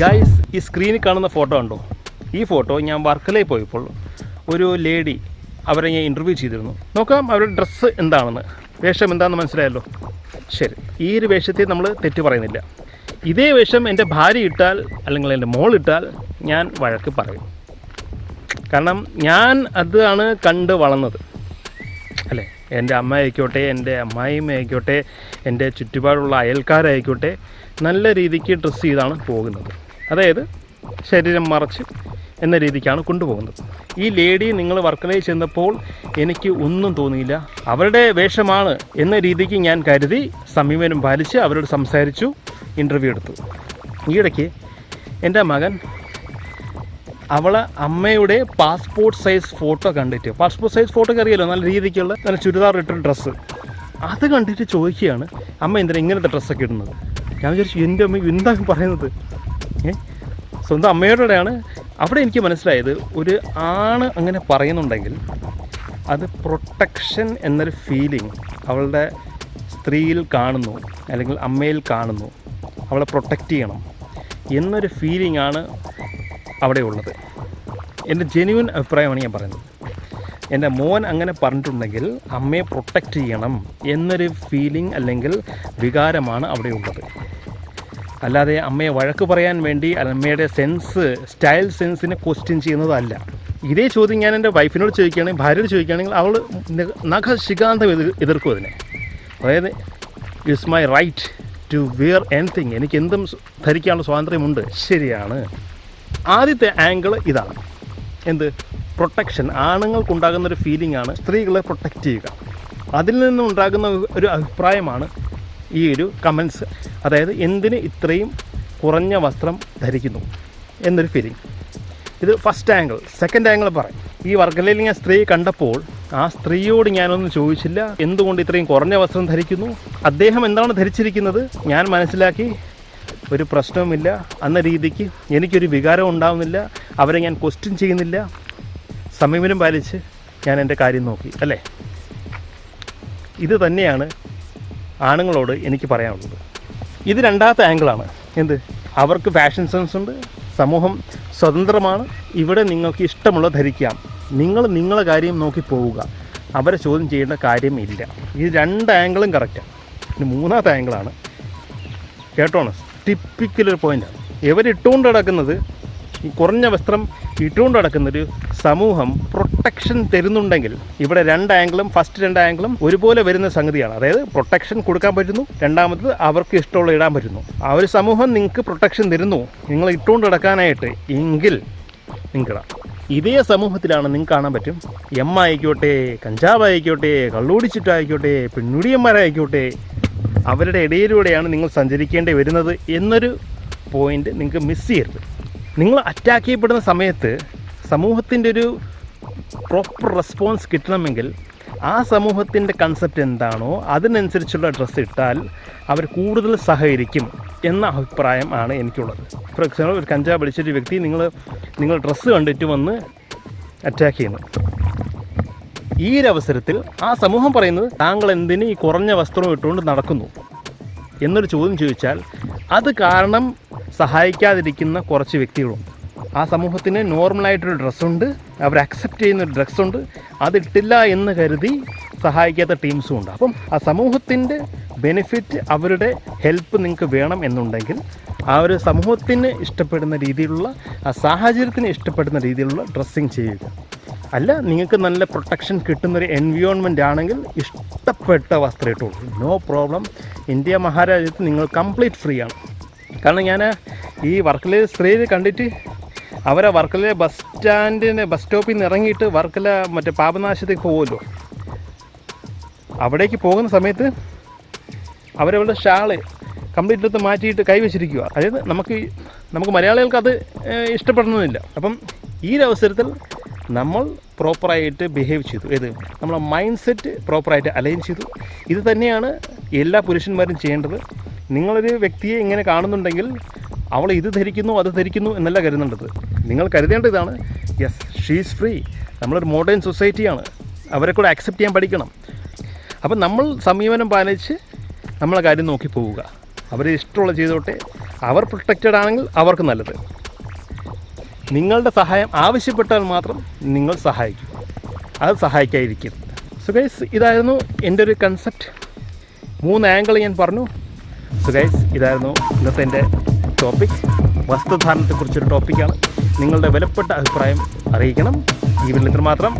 Guys ഈ സ്ക്രീനിൽ കാണുന്ന ഫോട്ടോ ഉണ്ടോ ഈ ഫോട്ടോ ഞാൻ വർക്കലയിൽ പോയപ്പോൾ ഒരു ലേഡി അവരെ ഞാൻ ഇന്റർവ്യൂ ചെയ്തിരുന്നു. നോക്കാം അവരുടെ ഡ്രസ്സ് എന്താണെന്ന്. വേഷം എന്താണെന്ന് മനസ്സിലായല്ലോ? ശരി. ഈ ഒരു വേഷത്തെ നമ്മൾ തെറ്റ് പറയുന്നില്ല. ഇതേ വേഷം എന്റെ ഭാര്യ ഇട്ടാൽ അല്ലെങ്കിൽ എന്റെ മോൾ ഇട്ടാൽ ഞാൻ വഴക്ക് പറയും. കാരണം ഞാൻ അതാണ് കണ്ട് വളർന്നത്. അല്ലേ? എന്റെ അമ്മ ആയിക്കോട്ടെ എന്റെ അമ്മായിമ്മ ആയിക്കോട്ടെ എന്റെ ചുറ്റുപാടുള്ള അയൽക്കാരായിക്കോട്ടെ നല്ല രീതിക്ക് ഡ്രസ്സ് ചെയ്താണ് പോകുന്നത്. അതായത് ശരീരം മറച്ച് എന്ന രീതിക്കാണ് കൊണ്ടുപോകുന്നത്. ഈ ലേഡി നിങ്ങൾ വർക്കലയിൽ ചെന്നപ്പോൾ എനിക്ക് ഒന്നും തോന്നിയില്ല. അവരുടെ വേഷമാണ് എന്ന രീതിക്ക് ഞാൻ കരുതി സമീപനം പാലിച്ച് അവരോട് സംസാരിച്ചു ഇന്റർവ്യൂ എടുത്തു. ഈയിടയ്ക്ക് എന്റെ മകൻ അവളെ അമ്മയുടെ പാസ്പോർട്ട് സൈസ് ഫോട്ടോ കണ്ടിട്ട് പാസ്പോർട്ട് സൈസ് ഫോട്ടോ അറിയാലോ നല്ല രീതിക്കുള്ള നല്ല ചുരിദാർ ഇട്ട ഡ്രസ്സ് അത് കണ്ടിട്ട് ചോദിക്കുകയാണ് അമ്മ എന്തിനാ ഇങ്ങനത്തെ ഡ്രസ്സൊക്കെ ഇടുന്നത്? ഞാൻ വിചാരിച്ചു എന്റെ അമ്മ എന്താ പറയുന്നത്? സ്വന്തം അമ്മയോടെയാണ് അവിടെ എനിക്ക് മനസ്സിലായത് ഒരു ആണ് അങ്ങനെ പറയുന്നുണ്ടെങ്കിൽ അത് പ്രൊട്ടക്ഷൻ എന്നൊരു ഫീലിംഗ് അവളുടെ സ്ത്രീയിൽ കാണുന്നു അല്ലെങ്കിൽ അമ്മയിൽ കാണുന്നു. അവളെ പ്രൊട്ടക്റ്റ് ചെയ്യണം എന്നൊരു ഫീലിംഗ് ആണ് അവിടെ ഉള്ളത്. എന്റെ ജെന്യുവൻ അഭിപ്രായമാണ് ഞാൻ പറയുന്നത്. എന്റെ മോൻ അങ്ങനെ പറഞ്ഞിട്ടുണ്ടെങ്കിൽ അമ്മയെ പ്രൊട്ടക്റ്റ് ചെയ്യണം എന്നൊരു ഫീലിംഗ് അല്ലെങ്കിൽ വികാരമാണ് അവിടെ ഉള്ളത്. അല്ലാതെ അമ്മയെ വഴക്ക് പറയാൻ വേണ്ടി അമ്മയുടെ സെൻസ് സ്റ്റൈൽ സെൻസിനെ ക്വസ്റ്റ്യൻ ചെയ്യുന്നതല്ല. ഇതേ ചോദ്യം ഞാൻ എന്റെ വൈഫിനോട് ചോദിക്കുകയാണെങ്കിൽ ഭാര്യയോട് ചോദിക്കുകയാണെങ്കിൽ അവൾ നഖശികാന്തം എതിർ എതിർക്കും അതിനെ. അതായത് it's my right to wear anything എനിക്ക് എന്തും ധരിക്കാനുള്ള സ്വാതന്ത്ര്യമുണ്ട്. ശരിയാണ്. ആദ്യത്തെ ആംഗിൾ ഇതാണ്. എന്ത്? പ്രൊട്ടക്ഷൻ ആണുങ്ങൾക്കുണ്ടാകുന്ന ഒരു ഫീലിംഗ് ആണ് സ്ത്രീകളെ പ്രൊട്ടക്റ്റ് ചെയ്യുക. അതിൽ നിന്നുണ്ടാകുന്ന ഒരു അഭിപ്രായമാണ് ഈ ഒരു കമൻസ് അതായത് എന്തിന് ഇത്രയും കുറഞ്ഞ വസ്ത്രം ധരിക്കുന്നു എന്നൊരു ഫീലിംഗ് ഇത് ഫസ്റ്റ് ആംഗിൾ സെക്കൻഡ് ആംഗിൾ പറയും. ഈ വർഗലയിൽ ഞാൻ സ്ത്രീ കണ്ടപ്പോൾ ആ സ്ത്രീയോട് ഞാനൊന്നും ചോദിച്ചില്ല. എന്തുകൊണ്ട് ഇത്രയും കുറഞ്ഞ വസ്ത്രം ധരിക്കുന്നു? അദ്ദേഹം എന്താണ് ധരിച്ചിരിക്കുന്നത്? ഞാൻ മനസ്സിലാക്കി. ഒരു പ്രശ്നവുമില്ല. എന്ന രീതിക്ക് എനിക്കൊരു വികാരം ഉണ്ടാവുന്നില്ല. അവരെ ഞാൻ ക്വസ്റ്റ്യൻ ചെയ്യുന്നില്ല. സമീപനം പാലിച്ച് ഞാൻ എന്റെ കാര്യം നോക്കി. അല്ലേ? ഇത് തന്നെയാണ് ആണുങ്ങളോട് എനിക്ക് പറയാനുള്ളത്. ഇത് രണ്ടാമത്തെ ആംഗിളാണ് എന്ത്? അവർക്ക് ഫാഷൻ സെൻസ് ഉണ്ട് സമൂഹം സ്വതന്ത്രമാണ്. ഇവിടെ നിങ്ങൾക്ക് ഇഷ്ടമുള്ള ധരിക്കാം. നിങ്ങൾ നിങ്ങളെ കാര്യം നോക്കി പോവുക. അവരെ ചോദ്യം ചെയ്യേണ്ട കാര്യമില്ല ഈ രണ്ട് ആംഗിളും കറക്റ്റാണ് ഇനി മൂന്നാമത്തെ ആംഗിളാണ് കേട്ടോണ് ടിപ്പിക്കൽ ഒരു പോയിന്റാണ് ഇവരിട്ടുകൊണ്ട് നടക്കുന്നത് ഈ കുറഞ്ഞ വസ്ത്രം ഇട്ടുകൊണ്ട് നടക്കുന്നൊരു സമൂഹം പ്രൊട്ടക്ഷൻ തരുന്നുണ്ടെങ്കിൽ ഇവിടെ രണ്ട് ആംഗിളും ഫസ്റ്റ് രണ്ട് ആംഗിളും ഒരുപോലെ വരുന്ന സംഗതിയാണ്. അതായത് പ്രൊട്ടക്ഷൻ കൊടുക്കാൻ പറ്റുന്നു രണ്ടാമത് അവർക്ക് ഇഷ്ടമുള്ള ഇടാൻ പറ്റുന്നു. ആ ഒരു സമൂഹം നിങ്ങൾക്ക് പ്രൊട്ടക്ഷൻ തരുന്നു. നിങ്ങൾ ഇട്ടുകൊണ്ട് കിടക്കാനായിട്ട് എങ്കിൽ നിങ്ങൾക്കിടാം. ഇതേ സമൂഹത്തിലാണ് നിങ്ങൾക്ക് കാണാൻ പറ്റും. എം ആയിക്കോട്ടെ കഞ്ചാവ് ആയിക്കോട്ടെ കള്ളുടിച്ചിട്ടായിക്കോട്ടെ പെണ്ണുടിയന്മാരായിക്കോട്ടെ അവരുടെ ഇടയിലൂടെയാണ് നിങ്ങൾ സഞ്ചരിക്കേണ്ടി വരുന്നത് എന്നൊരു പോയിന്റ് നിങ്ങൾക്ക് മിസ് ചെയ്യരുത്. നിങ്ങൾ അറ്റാക്ക് ചെയ്യപ്പെടുന്ന സമയത്ത് സമൂഹത്തിന്റെ ഒരു പ്രോപ്പർ റെസ്പോൺസ് കിട്ടണമെങ്കിൽ ആ സമൂഹത്തിന്റെ കൺസെപ്റ്റ് എന്താണോ അതിനനുസരിച്ചുള്ള ഡ്രസ്സ് ഇട്ടാൽ അവർ കൂടുതൽ സഹകരിക്കും എന്ന അഭിപ്രായം ആണ് എനിക്കുള്ളത്. ഫോർ എക്സാമ്പിൾ ഒരു കഞ്ചാവ് പിടിച്ചൊരു വ്യക്തി നിങ്ങൾ നിങ്ങൾ ഡ്രസ്സ് കണ്ടിട്ട് വന്ന് അറ്റാക്ക് ചെയ്യുന്നു. ഈ ഒരു അവസരത്തിൽ ആ സമൂഹം പറയുന്നത് താങ്കൾ എന്തിന് ഈ കുറഞ്ഞ വസ്ത്രം ഇട്ടുകൊണ്ട് നടക്കുന്നു? എന്നൊരു ചോദ്യം ചോദിച്ചാൽ അത് കാരണം സഹായിക്കാതിരിക്കുന്ന കുറച്ച് വ്യക്തികളുണ്ട്. ആ സമൂഹത്തിന് നോർമലായിട്ടൊരു ഡ്രസ്സുണ്ട്. അവർ അക്സെപ്റ്റ് ചെയ്യുന്ന ഒരു ഡ്രസ്സുണ്ട്. അതിട്ടില്ല എന്ന് കരുതി സഹായിക്കാത്ത ടീംസും ഉണ്ട്. അപ്പം ആ സമൂഹത്തിന്റെ ബെനിഫിറ്റ് അവരുടെ ഹെൽപ്പ് നിങ്ങൾക്ക് വേണം എന്നുണ്ടെങ്കിൽ ആ ഒരു സമൂഹത്തിന് ഇഷ്ടപ്പെടുന്ന രീതിയിലുള്ള ആ സാഹചര്യത്തിന് ഇഷ്ടപ്പെടുന്ന രീതിയിലുള്ള ഡ്രസ്സിങ് ചെയ്യുക. അല്ല നിങ്ങൾക്ക് നല്ല പ്രൊട്ടക്ഷൻ കിട്ടുന്നൊരു എൻവിയോൺമെന്റ് ആണെങ്കിൽ ഇഷ്ടപ്പെട്ട വസ്ത്രം ഇട്ടുള്ളൂ നോ പ്രോബ്ലം ഇന്ത്യ മഹാരാജ്യത്ത് നിങ്ങൾ കംപ്ലീറ്റ് ഫ്രീ ആണ്. കാരണം ഞാൻ ഈ വർക്കിലെ സ്ത്രീയിൽ കണ്ടിട്ട് അവരെ വർക്കല ബസ് സ്റ്റാൻഡിന് ബസ് സ്റ്റോപ്പിൽ നിന്ന് ഇറങ്ങിയിട്ട് വർക്കല മറ്റേ പാപനാശത്തേക്ക് പോകുമല്ലോ അവിടേക്ക് പോകുന്ന സമയത്ത് അവരവരുടെ ഷാൾ കംപ്ലീറ്റ് എടുത്ത് മാറ്റിയിട്ട് കൈവച്ചിരിക്കുക അതായത് നമുക്ക് നമുക്ക് മലയാളികൾക്ക് അത് ഇഷ്ടപ്പെടുന്നില്ല അപ്പം ഈ ഒരു അവസരത്തിൽ നമ്മൾ പ്രോപ്പറായിട്ട് ബിഹേവ് ചെയ്തു. ഏത്? നമ്മളെ മൈൻഡ് സെറ്റ് പ്രോപ്പറായിട്ട് അലൈൻ ചെയ്തു. ഇത് തന്നെയാണ് എല്ലാ പുരുഷന്മാരും ചെയ്യേണ്ടത്. നിങ്ങളൊരു വ്യക്തിയെ ഇങ്ങനെ കാണുന്നുണ്ടെങ്കിൽ അവൾ ഇത് ധരിക്കുന്നു അത് ധരിക്കുന്നു എന്നല്ല കരുതേണ്ടത്. നിങ്ങൾ കരുതേണ്ട ഇതാണ്. യെസ് ഷീസ് ഫ്രീ നമ്മളൊരു മോഡേൺ സൊസൈറ്റിയാണ് അവരെ കൂടെ അക്സെപ്റ്റ് ചെയ്യാൻ പഠിക്കണം. അപ്പം നമ്മൾ സമീപനം പാലിച്ച് നമ്മളെ കാര്യം നോക്കി പോവുക. അവർ ഇഷ്ടമുള്ള ചെയ്തോട്ടെ. അവർ പ്രൊട്ടക്റ്റഡ് ആണെങ്കിൽ അവർക്ക് നല്ലത്. നിങ്ങളുടെ സഹായം ആവശ്യപ്പെട്ടാൽ മാത്രം നിങ്ങൾ സഹായിക്കും. അത് സഹായിക്കാതിരിക്കും സോ ഇതായിരുന്നു എന്റെ ഒരു കൺസെപ്റ്റ് മൂന്ന് ആംഗിൾ ഞാൻ പറഞ്ഞു. സോ ഇതായിരുന്നു ഇന്നത്തെ എന്റെ ടോപ്പിക് വസ്ത്രധാരണത്തെക്കുറിച്ചൊരു ടോപ്പിക്കാണ് നിങ്ങളുടെ വിലപ്പെട്ട അഭിപ്രായം അറിയിക്കണം. ഈ വീട്ടിൽ മാത്രം